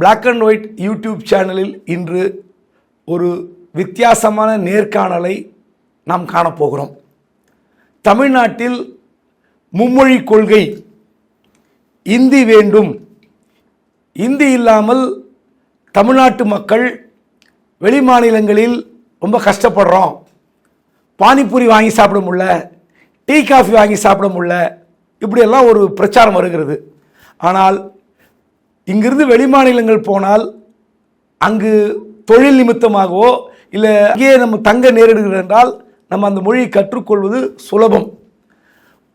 Black and white YouTube சேனலில் இன்று ஒரு வித்தியாசமான நேர்காணலை நாம் காணப்போகிறோம். தமிழ்நாட்டில் மும்மொழி கொள்கை இந்தி வேண்டும். இந்தி இல்லாமல் தமிழ்நாட்டு மக்கள் வெளி மாநிலங்களில் ரொம்ப கஷ்டப்படுறோம். பானிபூரி வாங்கி சாப்பிட முடியல டீ காஃபி வாங்கி சாப்பிட முடியல இப்படியெல்லாம் ஒரு பிரச்சாரம் வருகிறது. ஆனால் இங்கிருந்து வெளிமாநிலங்கள் போனால் அங்கு தொழில் நிமித்தமாகவோ இல்லை அங்கேயே நம்ம தங்க நேரிடுகிறது என்றால் நம்ம அந்த மொழியை கற்றுக்கொள்வது சுலபம்.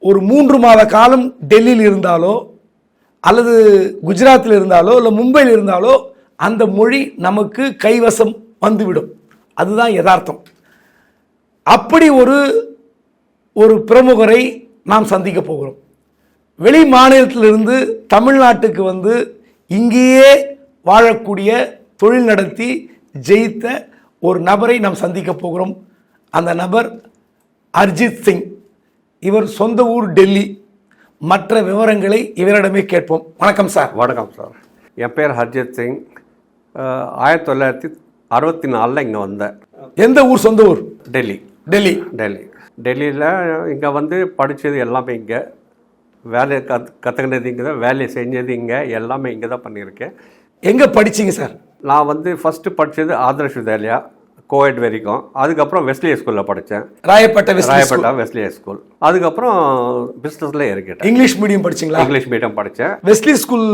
ஒரு மூன்று மாத காலம் டெல்லியில் இருந்தாலோ அல்லது குஜராத்தில் இருந்தாலோ இல்லை மும்பையில் இருந்தாலோ அந்த மொழி நமக்கு கைவசம் வந்துவிடும். அதுதான் யதார்த்தம். அப்படி ஒரு ஒரு பிரமுகரை நாம் சந்திக்க போகிறோம். வெளி மாநிலத்திலிருந்து தமிழ்நாட்டுக்கு வந்து இங்கேயே வாழக்கூடிய தொழில் நடத்தி ஜெயித்த ஒரு நபரை நாம் சந்திக்க போகிறோம். அந்த நபர் அர்ஜித் சிங். இவர் சொந்த ஊர் டெல்லி. மற்ற விவரங்களை இவரிடமே கேட்போம். வணக்கம் சார். வணக்கம் சார். என் பேர் ஹர்ஜித் சிங். ஆயிரத்தி தொள்ளாயிரத்தி அறுபத்தி நாலில் இங்கே வந்தேன். எந்த ஊர் சொந்த ஊர்? டெல்லி. டெல்லி. டெல்லி. டெல்லியில் இங்கே வந்து படித்தது எல்லாமே இங்கே. வேலையை கத் கற்றுக்கினது இங்கே தான் வேலையை செஞ்சது இங்கே எல்லாமே இங்கே தான் பண்ணியிருக்கேன். எங்கே படிச்சீங்க சார்? நான் வந்து ஃபஸ்ட்டு படித்தது ஆதர்ஷ் வித்யாலயா கோஎட் வரைக்கும். அதுக்கப்புறம் வெஸ்லியா ஸ்கூலில் படித்தேன் ராயப்பட்ட ராயப்பேட்டா வெஸ்லியா ஸ்கூல் அதுக்கப்புறம் பிஸ்னஸில் இறக்கிட்டேன் இங்கிலீஷ் மீடியம் படிச்சீங்களா? இங்கிலீஷ் மீடியம் படித்தேன் வெஸ்லி ஸ்கூல்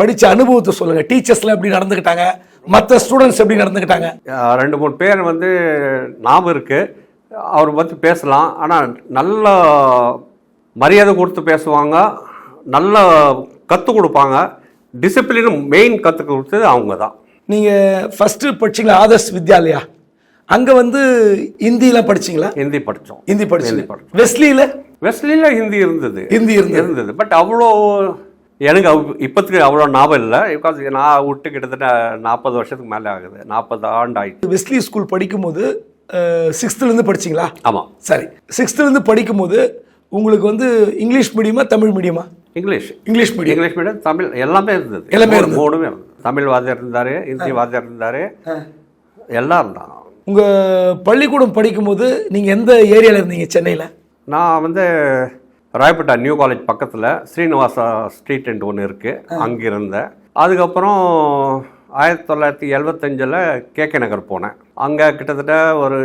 படிச்ச அனுபவத்தை சொல்லுங்க. டீச்சர்ஸ்லாம் எப்படி நடந்துக்கிட்டாங்க? மற்ற ஸ்டூடெண்ட்ஸ் எப்படி நடந்துக்கிட்டாங்க? ரெண்டு மூணு பேர் வந்து ஞாபகம் இருக்கு. அவர் பற்றி பேசலாம். ஆனால் நல்ல மரியாதை கொடுத்து பேசுவாங்க நல்ல கற்றுக் கொடுப்பாங்க. டிசிப்ளினும் மெயின் கற்றுக் கொடுத்தது அவங்க தான் நீங்க ஃபர்ஸ்ட் படிச்சீங்களா? ஆதர்ஸ் வித்யாலயா? அங்க வந்து ஹிந்தியில படிச்சீங்களா? ஹிந்தி படித்தோம் ஹிந்தி படிச்சீங்க. ஹிந்தி படிச்சோம். வெஸ்லியில வெஸ்ட்லியில் ஹிந்தி இருந்தது. ஹிந்தி இருந்தது. இருந்தது. பட் அவ்வளோ எனக்கு அவ்- இப்போத்துக்கு அவ்வளோ ஞாபகம் இல்லை. பிகாஸ் நான் விட்டு கிட்டத்தட்ட நாற்பது வருஷத்துக்கு மேலே ஆகுது. நாற்பது ஆண்டு ஆயிடுச்சு வெஸ்லி ஸ்கூல் படிக்கும்போது சிக்ஸ்த்துல இருந்து படிச்சீங்களா? ஆமாம் சரி. சிக்ஸ்த்துல இருந்து படிக்கும்போது உங்களுக்கு வந்து இங்கிலீஷ் மீடியமா தமிழ் மீடியமா? English. English medium. English medium Tamil எல்லாமே இருந்தது. எல்லாமே மூணு- மூணுமே தமிழ் வாத்தியார் இருந்தார் ஹிந்தி வாத்தியார் இருந்தார். எல்லாம் இருந்தாங்க உங்க பள்ளிக்கூடம் படிக்கும்போது நீங்க எந்த ஏரியால இருந்தீங்க சென்னையில? நான் வந்து ராயப்பேட்டா நியூ காலேஜ் பக்கத்தில் ஸ்ரீனிவாசா ஸ்ட்ரீட் ஒன்று இருக்குது அங்கே இருந்தேன் அதுக்கப்புறம் ஆயிரத்தி தொள்ளாயிரத்தி எழுபத்தஞ்சில் கேகே நகர் போனேன். அங்கே கிட்டத்தட்ட ஒரு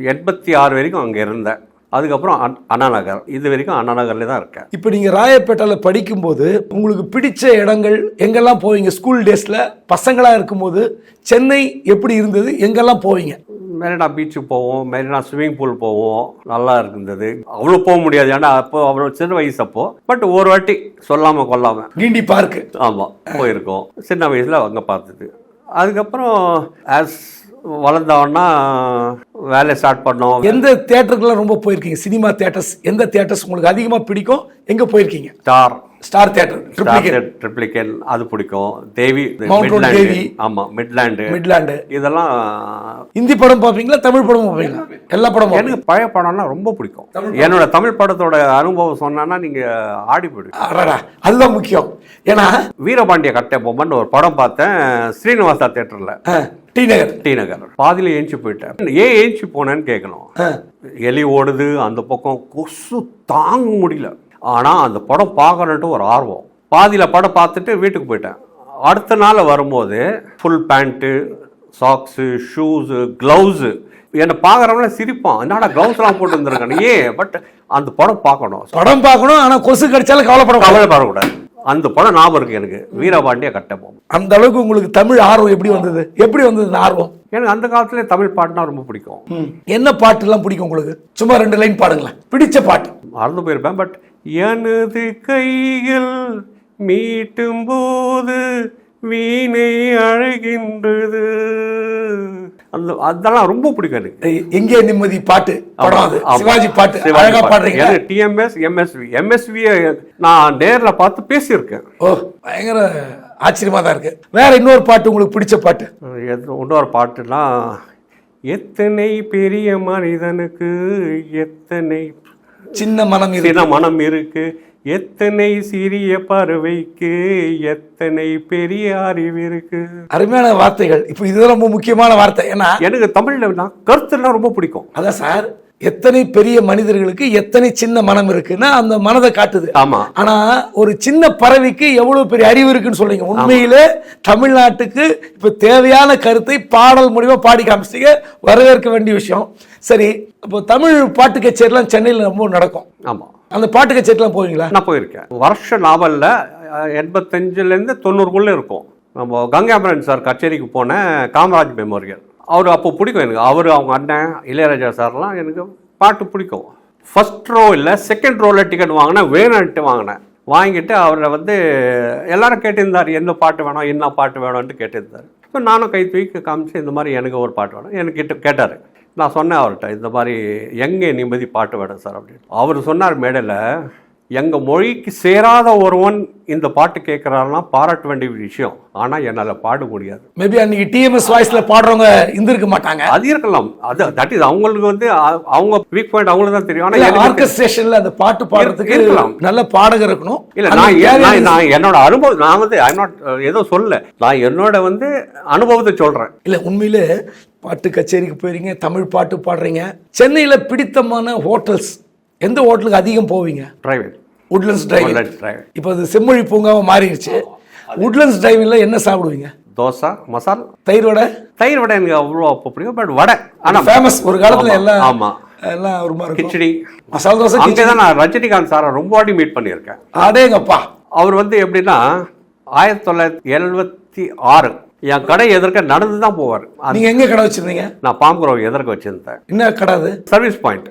எண்பத்தி ஆறு வரைக்கும் அங்கே இருந்தேன். அதுக்கப்புறம் அண்- அண்ணா நகர் இது வரைக்கும் அண்ணா நகர்லேயே தான் இருக்கேன். இப்போ நீங்கள் ராயப்பேட்டாவில் படிக்கும்போது உங்களுக்கு பிடிச்ச இடங்கள் எங்கெல்லாம் போவீங்க? ஸ்கூல் டேஸில் பசங்களாக இருக்கும்போது சென்னை எப்படி இருந்தது? எங்கெல்லாம் போவீங்க? மெரினா பீச்சுக்கு போவோம் மெரினா ஸ்விம்மிங் பூல் போவோம். நல்லா இருந்தது. அவ்வளோ போக முடியாது. ஏன்னா அப்போ அவ்வளோ சின்ன வயசு அப்போ. பட் ஒரு வாட்டி சொல்லாமல் கொல்லாமல் கிண்டி பார்க்கு ஆமாம் போயிருக்கோம். சின்ன வயசில் அங்கே பார்த்தது. அதுக்கப்புறம் ஆஸ் வளர்ந்தவொன்னா வேலையை ஸ்டார்ட் பண்ணோம். எந்த தேட்டருக்குலாம் ரொம்ப போயிருக்கீங்க? சினிமா தேட்டர்ஸ் எந்த தேட்டர்ஸ் உங்களுக்கு அதிகமாக பிடிக்கும்? எங்கே போயிருக்கீங்க? Star star theatre triplicate Triplicane அது பிடிக்கும். தேவி தேவி. ஆமாம் மிட்லாண்டு மிட்லாண்டு இதெல்லாம் ஹிந்தி படம் பார்ப்பீங்களா? தமிழ் படம் பார்ப்பீங்களா? எல்லா படம் பார்ப்பீங்க. எனக்கு பழைய படம்னா ரொம்ப பிடிக்கும். என்னோட தமிழ் படத்தோட அனுபவம் சொன்னா நீங்கள் ஆடி போயிடுங்க அதுதான் முக்கியம். ஏன்னா வீரபாண்டிய கட்டை பொம்மன் ஒரு படம் பார்த்தேன் ஸ்ரீனிவாசா தேட்டரில் டி நகர். டி நகர். பாதியில் ஏஞ்சி போயிட்டேன். ஏன் ஏஞ்சி போனேன்னு கேட்கணும் எலி ஓடுது அந்த பக்கம் கொசு தாங்க முடியல. ஆனால் அந்த படம் பார்க்கணுன்ட்டு ஒரு ஆர்வம். பாதியில் படம் பார்த்துட்டு வீட்டுக்கு போயிட்டேன். அடுத்த நாள் வரும்போது full pant socks shoes gloves என்னை பார்க்குறவங்கள சிரிப்பான். என்னடா க்ளவுஸ்லாம் போட்டு வந்துருக்கானு ஏன்? பட் அந்த படம் பார்க்கணும். படம் பார்க்கணும் ஆனால் கொசு கடிச்சாலும் கவலைப்பட கவலைப்படக்கூடாது. அந்த படம் ஞாபகம் இருக்கு எனக்கு. வீரபாண்டிய கட்டபொம்மன். அந்த அளவுக்கு உங்களுக்கு தமிழ் ஆர்வம் எப்படி வந்தது? எப்படி வந்தது ஆர்வம்? எனக்கு அந்த காலத்துல தமிழ் பாட்டுனா ரொம்ப பிடிக்கும். என்ன பாட்டுலாம் பிடிக்கும் உங்களுக்கு? சும்மா ரெண்டு லைன் பாடுங்களேன். பிடிச்ச பாட்டு. மறந்து போயிருப்பேன் பட் எனது கையில் மீட்டும் போது வீணை அழகின்றது. அந்த அதெல்லாம் ரொம்ப பிடிக்கும் எனக்கு. எங்கே நிம்மதி பாட்டு? படம். சிவாஜி பாட்டு. அழகா. பாடுறீங்க டிஎம்எஸ் எம்எஸ்வி எம்எஸ்வி நான் நேர்ல பார்த்து பேசியிருக்கேன். ஓ பயங்கர ஆச்சரியமா தான் இருக்கு. வேற இன்னொரு பாட்டு உங்களுக்கு பிடிச்ச பாட்டு? இன்னொரு பாட்டுனா எத்தனை பெரிய மனிதனுக்கு எத்தனை சின்ன மனம் சின்ன மனம் இருக்கு. எத்தனை சிறிய பறவைக்கு எத்தனை பெரிய அறிவு இருக்கு அருமையான வார்த்தைகள். இப்போ இதுதான் ரொம்ப முக்கியமான வார்த்தை. ஏன்னா எனக்கு தமிழ்ல கருத்துலாம் ரொம்ப பிடிக்கும். அதான் சார் எத்தனை பெரிய மனிதர்களுக்கு எத்தனை சின்ன மனம் இருக்குன்னா அந்த மனதை காட்டுது. ஆமா. ஆனா ஒரு சின்ன பறவைக்கு எவ்வளவு பெரிய அறிவு இருக்குன்னு சொல்றீங்க. உண்மையிலே தமிழ்நாட்டுக்கு இப்ப தேவையான கருத்தை பாடல் மூலியமா பாடி காமிச்சிங்க வரவேற்க வேண்டிய விஷயம். சரி அப்போ தமிழ் பாட்டு கச்சேரிலாம் சென்னையில் ரொம்ப நடக்கும். ஆமா. அந்த பாட்டு கச்சேரிலாம் போவீங்களா? நான் போயிருக்கேன். வருஷ நாவலில் எண்பத்தஞ்சுலேருந்து தொண்ணூறுக்குள்ளே இருக்கும். நம்ம கங்காபரன் சார் கச்சேரிக்கு போனேன் காமராஜ் மெமோரியல். அவர் அப்போ பிடிக்கும் எனக்கு. அவர் அவங்க அண்ணன் இளையராஜா சார்லாம் எனக்கு பாட்டு பிடிக்கும். ஃபஸ்ட் ரோ இல்லை செகண்ட் ரோவில் டிக்கெட் வாங்கினேன் வேணும்ட்டு வாங்கினேன். வாங்கிட்டு அவரை வந்து எல்லாரும் கேட்டிருந்தார் என்ன பாட்டு வேணும்? என்ன பாட்டு வேணும்ன்ட்டு கேட்டிருந்தார். இப்போ நானும் கை தூக்கி காமிச்சு இந்த மாதிரி எனக்கு ஒரு பாட்டு வேணும். எனக்கு கேட்டார். நான் சொன்னேன் அவர்கிட்ட இந்த மாதிரி எங்கே நிம்மதி பாட்டு வேணும் சார் அப்படின்னு. அவர் சொன்னார் மேடையில் எங்கள் மொழிக்கு சேராத ஒருவன் இந்த பாட்டு கேட்குறாருன்னா பாராட்ட வேண்டிய விஷயம். ஆனால் என்னால் பாட முடியாது. மேபி அன்னைக்கு டிஎம்எஸ் வாய்ஸ்ல பாடுறவங்க இருந்திருக்க மாட்டாங்க. அது இருக்கலாம். அது தட் இஸ் அவங்களுக்கு வந்து அவங்க வீக் பாயிண்ட் அவங்களுக்கு தான் தெரியும். ஆனால் ஆர்கஸ்ட்ரேஷன்ல அந்த பாட்டு பாடுறதுக்கு இருக்கலாம். நல்ல பாடகர் இருக்கணும். இல்ல நான் நான் என்னோட அனுபவம் நான் வந்து ஐ நாட் ஏதோ சொல்ல. நான் என்னோட வந்து அனுபவத்தை சொல்றேன். இல்ல உண்மையிலே பாட்டு கச்சேரிக்கு போயிருங்க தமிழ் பாட்டு பாடுறீங்க. சென்னையில பிடித்தமான ஹோட்டல்ஸ் எந்த ஹோட்டலுக்கு அதிகம் போவீங்க? டிரைவர் உட்லண்ட்ஸ் டிரைவ் டிரைவர் இப்போ அது செம்மொழி பூங்காவா மாறிடுச்சு. உட்லண்ட்ஸ் டிரைவிங்ல என்ன சாப்பிடுவீங்க? தோசை மசால். தயிர் வடை? தயிர் வடை எனக்கு அவ்வளோ அப்போ பிடிக்கும் பட் வடை. ஆனா ஃபேமஸ் ஒரு காலத்துல எல்லாம் ஆமா. எல்லாம் ஒரு மாதிரி கிச்சடி. மசாலா தோசை அங்கே தான் நான் ரஜினிகாந்த் சாரை ரொம்ப வாட்டி மீட் பண்ணியிருக்கேன். அடேங்கப்பா அவர் வந்து எப்படின்னா ஆயிரத்தி தொள்ளாயிரத்தி எழுபத்தி ஆறு என் கடை எதிர்க்க நடந்து தான் போவார் நீங்க எங்க கடை வச்சிருந்தீங்க? நான் பாம்புறவை எதிர்க்க வச்சிருந்தேன். என்ன கடை அது? Service point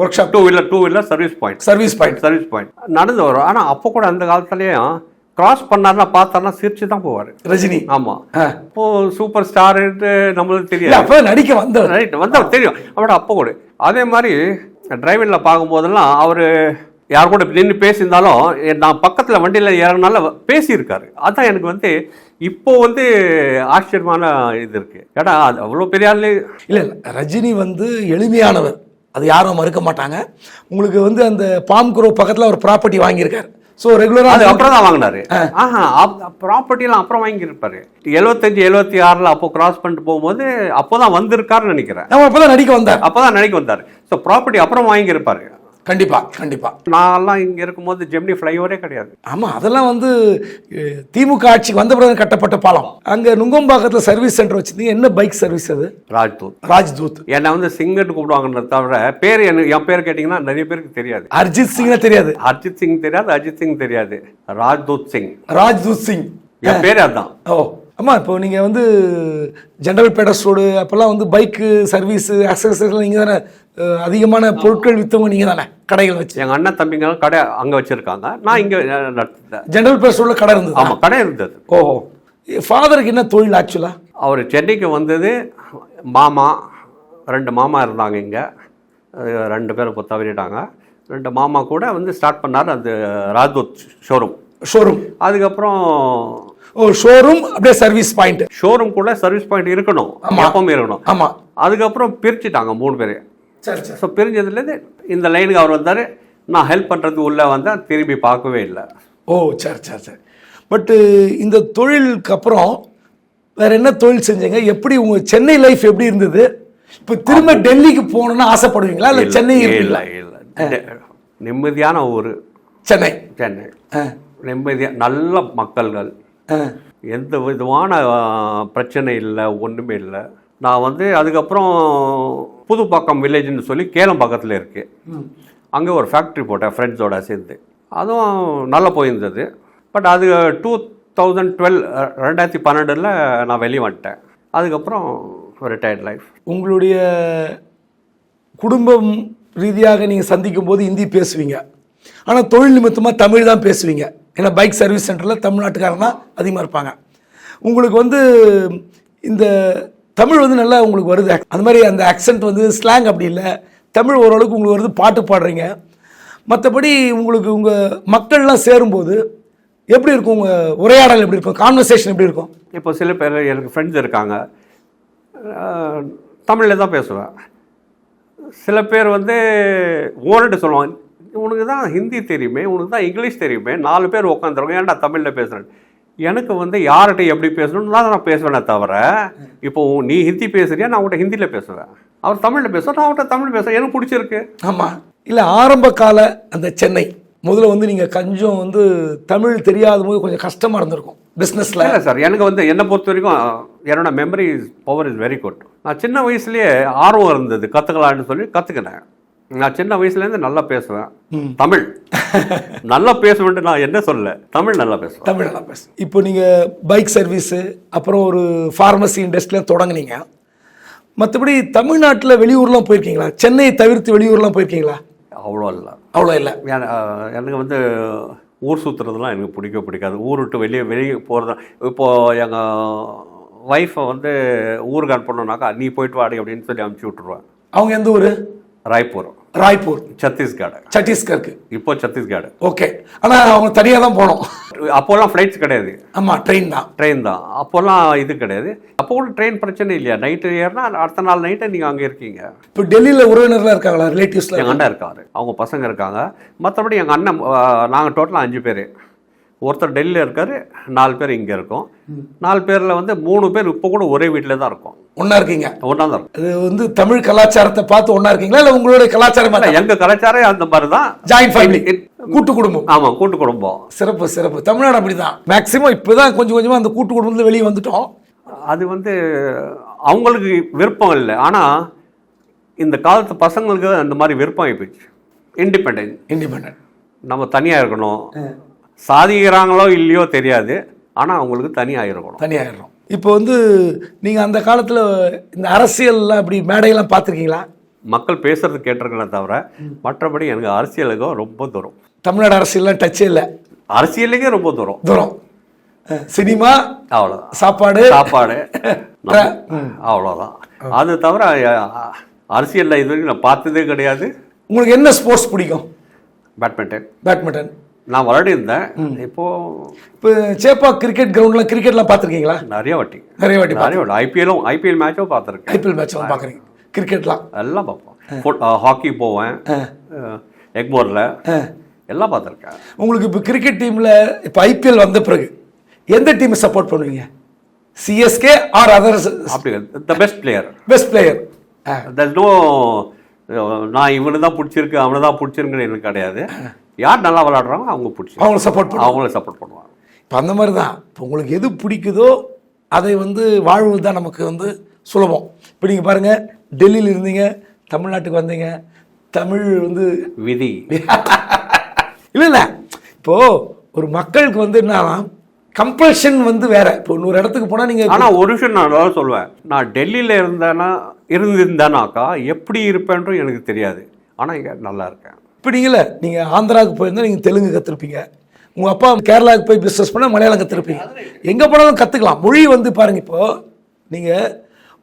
workshop two wheeler two wheeler service point service point service point நடந்து வரும். ஆனா அப்போ கூட அந்த காலத்துலயும் கிராஸ் பண்ணாருன்னா பார்த்தாருன்னா சிரிச்சு தான் போவார். ரஜினி. ஆமா. இப்போ சூப்பர் ஸ்டார்ன்ட்டு நம்மளுக்கு தெரியாது. அப்ப நடிக்க ரைட் வந்தா தெரியும். அவட அப்போ கூட. அதே மாதிரி டிரைவிங்கில் பார்க்கும்போதெல்லாம் அவர் யார் கூட நின்று பேசியிருந்தாலும் நான் பக்கத்தில் வண்டியில் இறங்கினால பேசியிருக்காரு. அதான் எனக்கு வந்து இப்போ வந்து ஆச்சரியமான இது இருக்கு. ஏடா அது அவ்வளோ பெரிய ஆளு. இல்ல இல்ல ரஜினி வந்து எளிமையானவர். அது யாரும் மறுக்க மாட்டாங்க. உங்களுக்கு வந்து அந்த பாம் குரோ பக்கத்துல ஒரு ப்ராப்பர்ட்டி வாங்கியிருக்காரு. ஸோ ரெகுலரா அது அப்புறம் தான் வாங்கினாரு. ஆஹா ப்ராப்பர்ட்டிலாம் அப்புறம் வாங்கியிருப்பாரு. எழுபத்தஞ்சு எழுபத்தி ஆறில் அப்போ கிராஸ் பண்ணிட்டு போகும்போது அப்போ தான் வந்திருக்காருன்னு நினைக்கிறேன். நம்ம அப்பதான் நடிக்க வந்தார். அப்போ தான் நினைக்க வந்தார். ஸோ ப்ராப்பர்ட்டி அப்புறம் வாங்கியிருப்பாரு. கண்டிப்பா கண்டிப்பா. நான்லாம் இங்கே இருக்கும்போது ஜெமினி ஃப்ளைஓவரே கிடையாது. ஆமா அதெல்லாம் வந்து திமுக ஆட்சிக்கு வந்த பிறகு கட்டப்பட்ட பாலம். அங்க நுங்கம்பாக்கத்துல சர்வீஸ் சென்டர் வச்சிருந்தீங்க. என்ன பைக் சர்வீஸ் அது? ராஜ்தூத். ராஜ்தூத். என்னை வந்து சிங்கர்னு கூப்பிடுவாங்கன்றத தவிர பேர் எனக்கு என் பேர் கேட்டிங்கன்னா நிறைய பேருக்கு தெரியாது. அர்ஜித் சிங்னா தெரியாது? அர்ஜித் சிங் தெரியாது அஜித் சிங் தெரியாது. ராஜ்தூத் சிங். ராஜ்தூத் சிங். என் பேர் அதுதான் ஓ. அம்மா இப்போ நீங்கள் வந்து ஜென்ரல் பேட்டர்ஸ் ரோடு அப்போல்லாம் வந்து பைக்கு சர்வீஸு அக்சசரிஸ்லாம் நீங்கள் தானே அதிகமான பொருட்கள் விற்றவங்க நீங்கள் தானே கடைகள் வச்சு. எங்கள் அண்ணன் தம்பிங்க கடை அங்கே வச்சுருக்காங்க. நான் இங்கே ஜென்ரல் பேட்டர்ஸ் ரோடில் கடை இருந்தது? ஆமாம் கடை இருந்தது. ஓஹோ. ஃபாதருக்கு என்ன தொழில் ஆக்சுவலாக அவர் சென்னைக்கு வந்தது மாமா ரெண்டு மாமா இருந்தாங்க இங்கே. ரெண்டு பேரும் இப்போ தவறிட்டாங்க ரெண்டு மாமா கூட வந்து ஸ்டார்ட் பண்ணார் அந்த ராஜ்தூத் ஷோரூம். ஷோரூம். அதுக்கப்புறம் ஷோரூம் அப்படியே சர்வீஸ் பாயிண்ட் ஷோரூம் கூட சர்வீஸ் பாயிண்ட் இருக்கணும். எப்பவுமே இருக்கணும். ஆமாம் அதுக்கப்புறம் பிரிச்சுட்டாங்க மூணு பேர். சரி சரி. ஸோ பிரிஞ்சதுலேருந்து இந்த லைனுக்கு அவர் வந்தார். நான் ஹெல்ப் பண்ணுறதுக்கு உள்ளே வந்தேன். திரும்பி பார்க்கவே இல்லை. ஓ சரி சரி சரி. பட்டு இந்த தொழிலுக்கு அப்புறம் வேற என்ன தொழில் செஞ்சீங்க? எப்படி உங்கள் சென்னை லைஃப் எப்படி இருந்தது? இப்போ திரும்ப டெல்லிக்கு போகணும்னு ஆசைப்படுவீங்களா? இல்லை சென்னை இல்லை இல்லை. நிம்மதியான ஊர். சென்னை. சென்னை. நிம்மதியாக நல்ல மக்கள்கள். எந்த விதமான பிரச்சனை இல்லை ஒன்றுமே இல்லை. நான் வந்து அதுக்கப்புறம் புதுப்பாக்கம் வில்லேஜ்னு சொல்லி கேலம் பக்கத்தில் இருக்கு. அங்கே ஒரு ஃபேக்ட்ரி போட்டேன் ஃப்ரெண்ட்ஸோட சேர்ந்து. அதுவும் நல்லா போயிருந்தது. பட் அது டூ தௌசண்ட் டுவெல் ரெண்டாயிரத்தி பன்னெண்டில் நான் வெளியே வந்துட்டேன். அதுக்கப்புறம் ரிட்டையர்ட் லைஃப் உங்களுடைய குடும்பம் ரீதியாக நீங்கள் சந்திக்கும் போது ஹிந்தி பேசுவீங்க. ஆனால் தொழில் நிமித்தமாக தமிழ் தான் பேசுவீங்க. ஏன்னா பைக் சர்வீஸ் சென்டரில் தமிழ்நாட்டுக்காரங்க தான் அதிகமாக இருப்பாங்க. உங்களுக்கு வந்து இந்த தமிழ் வந்து நல்லா உங்களுக்கு வருது. அந்த மாதிரி அந்த ஆக்சென்ட் வந்து ஸ்லாங் அப்படி இல்லை. தமிழ் ஓரளவுக்கு உங்களுக்கு வருது பாட்டு பாடுறீங்க. மற்றபடி உங்களுக்கு உங்கள் மக்கள்லாம் சேரும்போது எப்படி இருக்கும்? உங்கள் உரையாடல் எப்படி இருக்கும்? கான்வர்சேஷன் எப்படி இருக்கும்? இப்போ சில பேர் எனக்கு ஃப்ரெண்ட்ஸ் இருக்காங்க. தமிழில் தான் பேசுவேன். சில பேர் வந்து ஓனட்டு சொல்லுவாங்க. உனக்கு தான் ஹிந்தி தெரியுமே உனக்கு தான் இங்கிலீஷ் தெரியுமே நாலு பேர் உட்காந்துருக்கோம் ஏன்டா தமிழில் பேசுகிறேன் எனக்கு வந்து யார்கிட்ட எப்படி பேசணும்னு தான் நான் பேசுவேனே தவிர இப்போ நீ ஹிந்தி பேசுறியா நான் உன்கிட்ட ஹிந்தியில் பேசுவேன். அவர் தமிழில் பேசுவேன் நான் அவர்கிட்ட தமிழ் பேசுவேன். எனக்கு பிடிச்சிருக்கு. ஆமாம் இல்லை ஆரம்ப கால அந்த சென்னை முதல்ல வந்து நீங்கள் கொஞ்சம் வந்து தமிழ் தெரியாத போது கொஞ்சம் கஷ்டமாக இருந்திருக்கும் பிஸ்னஸில் இல்லை சார் எனக்கு வந்து என்னை பொறுத்த வரைக்கும் என்னோட memory power is very good நான் சின்ன வயசுலயே ஆர்வம் இருந்தது கற்றுக்கலான்னு சொல்லி கற்றுக்கினேன் நான் சின்ன வயசுலேருந்து நல்லா பேசுவேன். தமிழ். நல்லா பேசுவேன்ட்டு நான் என்ன சொல்ல தமிழ் நல்லா பேசுவேன். தமிழ் நல்லா பேசு இப்போ நீங்கள் பைக் சர்வீஸு அப்புறம் ஒரு ஃபார்மசி இண்டஸ்ட்ரியில் தொடங்குனீங்க. மற்றபடி தமிழ்நாட்டில் வெளியூர்லாம் போயிருக்கீங்களா? சென்னையை தவிர்த்து வெளியூர்லாம் போயிருக்கீங்களா? அவ்வளோ இல்லை. அவ்வளோ இல்லை. எனக்கு வந்து ஊர் சுற்றுறதுலாம் எனக்கு பிடிக்க பிடிக்காது. ஊர் விட்டு வெளியே வெளியே போகிறது இப்போது எங்கள் ஒய்ஃபை வந்து ஊருக்கு அனுப்பணுன்னாக்கா நீ போயிட்டு வாடி அப்படின்னு சொல்லி அனுப்பிச்சி விட்ருவேன் அவங்க எந்த ஊர்? ராய்ப்பூர். ராய்ப்பூர். சத்தீஸ்கர். சத்தீஸ்கருக்கு. இப்போ சத்தீஸ்கர். ஓகே. ஆனால் அவங்க தனியாக தான் போனோம். அப்போல்லாம் ஃப்ளைட்ஸ் கிடையாது. ஆமாம் ட்ரெயின் தான். ட்ரெயின் தான். அப்போல்லாம் இது கிடையாது. அப்போ கூட ட்ரெயின் பிரச்சனை இல்லையா? நைட்டு ஏறினா அடுத்த நாள் நைட்டு நீங்கள் அங்கே இருக்கீங்க. இப்போ டெல்லியில் உறவினர்லாம் இருக்காங்களா? ரிலேட்டிவ்ஸில் எங்கள் அண்ணன் இருக்காரு. அவங்க பசங்க இருக்காங்க. மற்றபடி எங்கள் அண்ணன் நாங்கள் டோட்டலாக அஞ்சு பேர். ஒருத்தர் டெல்லியில் இருக்காரு நாலு பேர் இங்கே இருக்கோம். நாலு பேரில் வந்து மூணு பேர் இப்போ கூட ஒரே வீட்டில் தான் இருக்கோம். ஒன்றா இருக்கீங்க? ஒன்றா தான் அது வந்து தமிழ் கலாச்சாரத்தை பார்த்து ஒன்றா இருக்கீங்களா? இல்லை உங்களுடைய கலாச்சாரமா எங்கள் கலாச்சாரம் அந்த மாதிரி தான் ஜாயின்ட் ஃபேமிலி கூட்டு குடும்பம். ஆமாம் கூட்டு குடும்பம். சிறப்பு சிறப்பு. தமிழ்நாடு அப்படிதான். மேக்சிமம் இப்போதான் கொஞ்சம் கொஞ்சமாக அந்த கூட்டு குடும்பத்துல வெளியே வந்துட்டோம். அது வந்து அவங்களுக்கு விருப்பம் இல்லை. ஆனால் இந்த காலத்து பசங்களுக்கு அந்த மாதிரி விருப்பம் ஆகிப்போச்சு இண்டிபெண்டன்ட் இண்டிபெண்ட் நம்ம தனியாக இருக்கணும். சாதிக்கிறாங்களோ இல்லையோ தெரியாது. ஆனால் அவங்களுக்கு தனியாக இருக்கணும் தனியாயிடுறோம் இப்போ வந்து நீங்கள் அந்த காலத்தில் இந்த அரசியல்லாம் இப்படி மேடையெல்லாம் பார்த்துருக்கீங்களா? மக்கள் பேசுறது கேட்டிருக்கேனே தவிர மற்றபடி எனக்கு அரசியலுக்கும் ரொம்ப தூரம். தமிழ்நாடு அரசியல்லாம் டச்சே இல்லை. அரசியலுக்கே ரொம்ப தூரம். தூரம். சினிமா அவ்வளோதான் சாப்பாடு. சாப்பாடு. அவ்வளோதான் அது தவிர அரசியல்ல இது வரைக்கும் நான் பார்த்ததே கிடையாது. உங்களுக்கு என்ன ஸ்போர்ட்ஸ் பிடிக்கும்? பேட்மிண்டன் பேட்மிண்டன் நான் விளையாடி இருந்தேன். இப்போ இப்போ சேப்பா கிரிக்கெட் கிரவுண்டில் கிரிக்கெட்லாம் பார்த்துருக்கீங்களா? நிறைய வாட்டி. நிறைய வாட்டி நிறைய வாட்டி. ஐபிஎல்லும் ஐபிஎல் மேட்சும் பார்த்துருக்கேன். ஐபிஎல் மேட்ச்லாம் பார்க்குறீங்க கிரிக்கெட்லாம் எல்லாம் பார்ப்போம். ஹாக்கி போவேன். எக்மோரில் எல்லாம் பார்த்துருக்கேன். உங்களுக்கு இப்போ கிரிக்கெட் டீமில் இப்போ ஐபிஎல் வந்த பிறகு எந்த டீமை சப்போர்ட் பண்ணுவீங்க? சிஎஸ்கே ஆர் அதர்ஸ் அப்படி the best player best player thus no நான் இவனு தான் பிடிச்சிருக்கு அவனை தான் பிடிச்சிருக்குன்னு எனக்கு கிடையாது. யார் நல்லா விளையாடுறாங்க அவங்க பிடிச்சி அவங்கள சப்போர்ட் பண்ணுவோம் அவங்கள சப்போர்ட் பண்ணுவாங்க. இப்போ அந்த மாதிரி தான் இப்போ உங்களுக்கு எது பிடிக்குதோ அதை வந்து வாழ்வது தான் நமக்கு வந்து சுலபம். இப்போ நீங்கள் பாருங்கள் டெல்லியில் இருந்தீங்க தமிழ்நாட்டுக்கு வந்தீங்க தமிழ் வந்து விதி. இல்லை இல்லை. இப்போது ஒரு மக்களுக்கு வந்து என்னன்னா கம்பல்ஷன் வந்து வேற. இப்போ இன்னொரு இடத்துக்கு போனால் நீங்கள் ஆனால் ஒரு விஷயம் நான் அதாவது சொல்லுவேன். நான் டெல்லியில் இருந்தேன்னா இருந்திருந்தேனாக்கா எப்படி இருப்பேன்றும் எனக்கு தெரியாது. ஆனால் இங்கே நல்லா இருக்கேன். இப்போ நீங்களே நீங்கள் ஆந்திராவுக்கு போயிருந்தா நீங்கள் தெலுங்கு கற்றுருப்பீங்க உங்கள் அப்பா கேரளாவுக்கு போய் பிஸ்னஸ் பண்ணால் மலையாளம் கற்றுருப்பீங்க எங்கே போனாலும் கற்றுக்கலாம் மொழி வந்து பாருங்க இப்போ நீங்கள்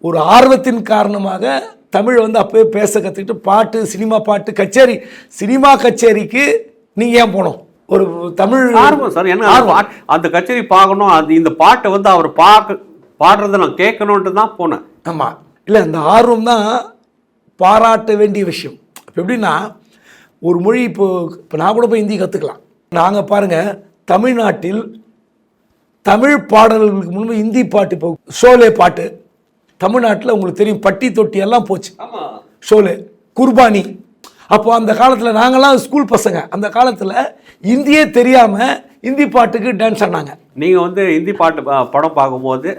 ஒரு ஆர்வத்தின் காரணமாக தமிழ் வந்து அப்போயே பேச கற்றுக்கிட்டு பாட்டு சினிமா பாட்டு கச்சேரி சினிமா கச்சேரிக்கு நீங்கள் ஏன் போகணும் ஒரு தமிழ் ஆர்வம் சார் என்ன ஆர்வம். அந்த கச்சேரி பார்க்கணும் அது இந்த பாட்டை வந்து அவர் பார்க்க பாடுறதை நான் கேட்கணுன்ட்டு தான் போனேன். ஆமாம் இல்லை அந்த ஆர்வம் தான் பாராட்ட வேண்டிய விஷயம். இப்போ எப்படின்னா ஒரு மொழி இப்போ இப்போ நான் கூட போய் ஹிந்தி கற்றுக்கலாம் நாங்கள் பாருங்கள் தமிழ்நாட்டில் தமிழ் பாடல்களுக்கு முன்பு ஹிந்தி பாட்டு இப்போ ஷோலே பாட்டு. தமிழ்நாட்டில் உங்களுக்கு தெரியும் பட்டி தொட்டி எல்லாம் போச்சு. ஷோலே குர்பானி. அப்போ அந்த காலத்தில் நாங்கள்லாம் ஸ்கூல் பசங்க. அந்த காலத்தில் இந்தியே தெரியாமல் ஹிந்தி பாட்டுக்கு டான்ஸ் ஆடினாங்க. நீங்கள் வந்து ஹிந்தி பாட்டு படம் பார்க்கும்போது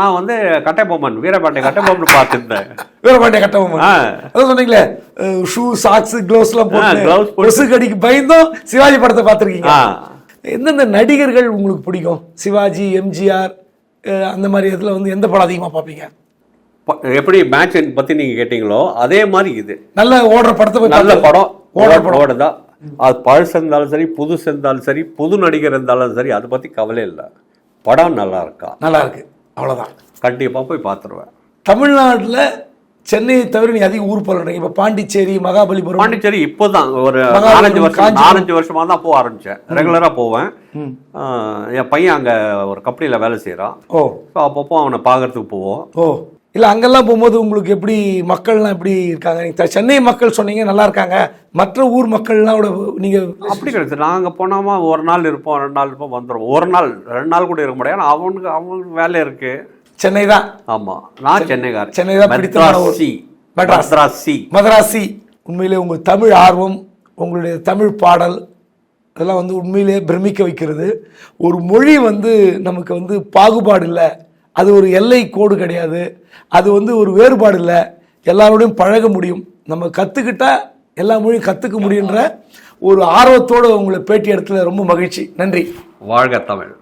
நான் வந்து கட்டைபொம்மன் வீரபாண்டிய கட்டைபொம்மன் பார்த்துருந்தேன். வீரபாண்டிய கட்டபொம்மன். அதான் சொன்னீங்களே ஷூ சாக்ஸ் போட்டு gloves போட்டு. கொசு கடிக்கு பயந்தும். சிவாஜி படத்தை பார்த்துருக்கீங்க. எந்தெந்த நடிகர்கள் உங்களுக்கு பிடிக்கும்? சிவாஜி எம்ஜிஆர் அந்த மாதிரி இதில் வந்து எந்த படம் அதிகமாக பார்ப்பீங்க? எப்படி மேட்ச் பற்றி நீங்கள் கேட்டிங்களோ அதே மாதிரி இது. நல்ல ஓடுற படத்தை நல்ல படம். ஓடுற ஓட ஓடுதா அது பழசு இருந்தாலும் சரி புதுசு இருந்தாலும் சரி புது நடிகர் இருந்தாலும் சரி அதை பற்றி கவலை இல்லை. படம் நல்லா இருக்கா? நல்லா இருக்கு. அவ்வளோதான் கண்டிப்பாக போய் பார்த்துருவேன் தமிழ்நாட்டில் சென்னையை தவிர நீ அதிக ஊர் போகிறீங்க இப்போ பாண்டிச்சேரி மகாபலிபுரம் பாண்டிச்சேரி இப்போதான். ஒரு மகாபலிபுரம், நாலஞ்சு வருஷம். நாலஞ்சு வருஷமா தான் போக ஆரம்பிச்சேன். ரெகுலராக போவேன். என் பையன் அங்கே ஒரு கம்பெனியில் வேலை செய்கிறான் ஓ. அப்பப்போ அவனை பார்க்கறதுக்கு போவோம். ஓ. இல்லை அங்கெல்லாம் போகும்போது உங்களுக்கு எப்படி மக்கள்லாம் எப்படி இருக்காங்க? நீங்கள் சென்னை மக்கள் சொன்னீங்க நல்லா இருக்காங்க. மற்ற ஊர் மக்கள்லாம் நீங்கள் அப்படி கிடையாது நாங்கள் போனோமா ஒரு நாள் இருப்போம் ரெண்டு நாள் இருப்போம் வந்துடுவோம் ஒரு நாள் ரெண்டு நாள் கூட இருக்க முடியாது. அவனுக்கு அவனுக்கு வேலை இருக்கு. சென்னை தான். ஆமாம் நான் சென்னைக்காரன். சென்னை தான். மெட்ராசி மெட்ராஸ். மெட்ராசி மதராசி உண்மையிலே உங்கள் தமிழ் ஆர்வம் உங்களுடைய தமிழ் பாடல் அதெல்லாம் வந்து உண்மையிலே பிரமிக்க வைக்கிறது. ஒரு மொழி வந்து நமக்கு வந்து பாகுபாடு இல்லை. அது ஒரு எல்லை கோடு கிடையாது. அது வந்து ஒரு வேறுபாடு இல்லை. எல்லாரோடையும் பழக முடியும். நம்ம கற்றுக்கிட்டால் எல்லா மொழியும் கற்றுக்க முடியுன்ற ஒரு ஆர்வத்தோடு உங்களை பேட்டி இடத்துல ரொம்ப மகிழ்ச்சி. நன்றி. வாழ்க தமிழ்.